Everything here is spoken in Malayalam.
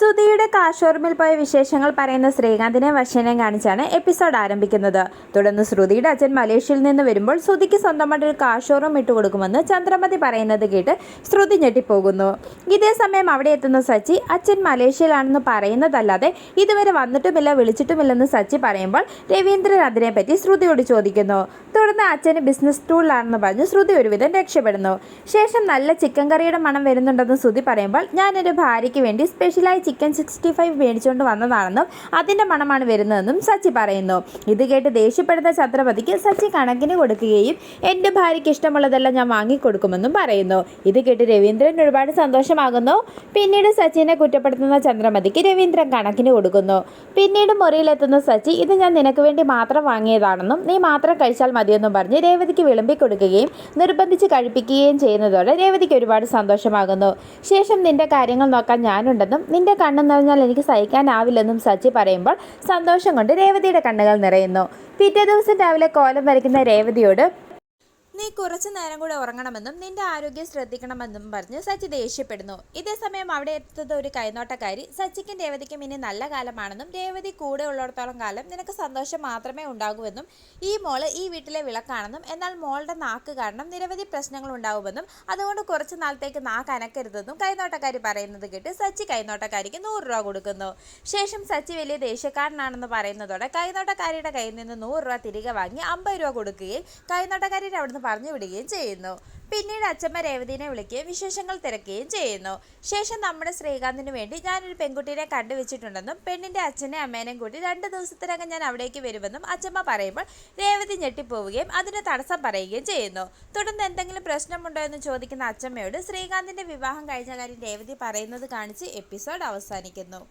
സുധിയുടെ കാശോർമിൽ പോയ വിശേഷങ്ങൾ പറയുന്ന ശ്രീകാന്തിനെ വശനം കാണിച്ചാണ് എപ്പിസോഡ് ആരംഭിക്കുന്നത്. തുടർന്ന് ശ്രുതിയുടെ അച്ഛൻ മലേഷ്യയിൽ നിന്ന് വരുമ്പോൾ സുധിക്ക് സ്വന്തമായിട്ട് ഒരു കാശോറും ഇട്ട് ഇട്ടുകൊടുക്കുമെന്ന് ചന്ദ്രമതി പറയുന്നത് കേട്ട് ശ്രുതി ഞെട്ടിപ്പോകുന്നു. ഇതേ സമയം അവിടെ എത്തുന്ന സച്ചി അച്ഛൻ മലേഷ്യയിലാണെന്ന് പറയുന്നതല്ലാതെ ഇതുവരെ വന്നിട്ടുമില്ല വിളിച്ചിട്ടുമില്ലെന്ന് സച്ചി പറയുമ്പോൾ രവീന്ദ്രൻ അതിനെപ്പറ്റി ശ്രുതിയോട് ചോദിക്കുന്നു. തുടർന്ന് അച്ഛന് ബിസിനസ് ടൂളിലാണെന്ന് പറഞ്ഞ് ശ്രുതി ഒരുവിധം രക്ഷപ്പെടുന്നു. ശേഷം നല്ല ചിക്കൻ കറിയുടെ മണം വരുന്നുണ്ടെന്ന് ശ്രുതി പറയുമ്പോൾ എന്റെ ഭാര്യയ്ക്ക് വേണ്ടി സ്പെഷ്യലായി ചിക്കൻ സിക്സ്റ്റി ഫൈവ് മേടിച്ചുകൊണ്ട് വന്നതാണെന്നും അതിന്റെ മണമാണ് വരുന്നതെന്നും സച്ചി പറയുന്നു. ഇത് കേട്ട് ദേഷ്യപ്പെടുന്ന ഛത്രപതിക്ക് സച്ചി കണക്കിന് കൊടുക്കുകയും എന്റെ ഭാര്യയ്ക്ക് ഇഷ്ടമുള്ളതെല്ലാം ഞാൻ വാങ്ങിക്കൊടുക്കുമെന്നും പറയുന്നു. ഇത് കേട്ട് രവീന്ദ്രൻ ഒരുപാട് സന്തോഷമാകുന്നു. പിന്നീട് സച്ചിനെ കുറ്റപ്പെടുത്തുന്ന ചന്ദ്രമതിക്ക് രവീന്ദ്രൻ കണക്കിന് കൊടുക്കുന്നു. പിന്നീട് മുറിയിലെത്തുന്ന സച്ചി ഇത് ഞാൻ നിനക്ക് വേണ്ടി മാത്രം വാങ്ങിയതാണെന്നും നീ മാത്രം കഴിച്ചാൽ മതിയെന്നും പറഞ്ഞ് രേവതിക്ക് വിളമ്പി കൊടുക്കുകയും നിർബന്ധിച്ച് കഴിപ്പിക്കുകയും ചെയ്യുന്നതോടെ രേവതിക്ക് ഒരുപാട് സന്തോഷമാകുന്നു. ശേഷം നിന്റെ കാര്യങ്ങൾ നോക്കാൻ ഞാനുണ്ടെന്നും നിന്റെ കണ്ണ് നിറഞ്ഞാൽ എനിക്ക് സഹിക്കാനാവില്ലെന്നും സച്ചി പറയുമ്പോൾ സന്തോഷം കൊണ്ട് രേവതിയുടെ കണ്ണുകൾ നിറയുന്നു. പിറ്റേ ദിവസം രാവിലെ കോലം വരയ്ക്കുന്ന രേവതിയോട് നീ കുറച്ചു നേരം കൂടെ ഉറങ്ങണമെന്നും നിന്റെ ആരോഗ്യം ശ്രദ്ധിക്കണമെന്നും പറഞ്ഞ് സച്ചി ദേഷ്യപ്പെടുന്നു. ഇതേ സമയം അവിടെ എത്തുന്ന ഒരു കൈനോട്ടക്കാരി സച്ചിക്കും രേവതിക്കും ഇനി നല്ല കാലമാണെന്നും രേവതി കൂടെ ഉള്ളിടത്തോളം കാലം നിനക്ക് സന്തോഷം മാത്രമേ ഉണ്ടാകൂവെന്നും ഈ മോൾ ഈ വീട്ടിലെ വിളക്കാണെന്നും എന്നാൽ മോളുടെ നാക്ക് കാരണം നിരവധി പ്രശ്നങ്ങൾ ഉണ്ടാവുമെന്നും അതുകൊണ്ട് കുറച്ച് നാളത്തേക്ക് നാക്ക് അനക്കരുതെന്നും കൈനോട്ടക്കാരി പറയുന്നത് കേട്ട് സച്ചി കൈനോട്ടക്കാരിക്ക് നൂറ് രൂപ കൊടുക്കുന്നു. ശേഷം സച്ചി വലിയ ദേഷ്യക്കാരനാണെന്ന് പറയുന്നതോടെ കൈനോട്ടക്കാരിയുടെ കയ്യിൽ നിന്ന് നൂറ് രൂപ തിരികെ വാങ്ങി അമ്പത് രൂപ കൊടുക്കുകയും കൈനോട്ടക്കാരി അവിടുന്ന് പറഞ്ഞു വിടുകയും ചെയ്യുന്നു. പിന്നീട് അച്ഛമ്മ രേവതിനെ വിളിക്കുകയും വിശേഷങ്ങൾ തിരക്കുകയും ചെയ്യുന്നു. ശേഷം നമ്മുടെ ശ്രീകാന്തിന് വേണ്ടി ഞാനൊരു പെൺകുട്ടിയെ കണ്ടുവച്ചിട്ടുണ്ടെന്നും പെണ്ണിന്റെ അച്ഛനെ അമ്മേനെയും കൂട്ടി രണ്ട് ദിവസത്തിനകം ഞാൻ അവിടേക്ക് വരുമെന്നും അച്ഛമ്മ പറയുമ്പോൾ രേവതി ഞെട്ടിപ്പോവുകയും അതിന് തടസ്സം പറയുകയും ചെയ്യുന്നു. തുടർന്ന് എന്തെങ്കിലും പ്രശ്നമുണ്ടോ എന്ന് ചോദിക്കുന്ന അച്ഛമ്മയോട് ശ്രീകാന്തിന്റെ വിവാഹം കഴിഞ്ഞ കാര്യം രേവതി പറയുന്നത് കാണിച്ച് എപ്പിസോഡ് അവസാനിക്കുന്നു.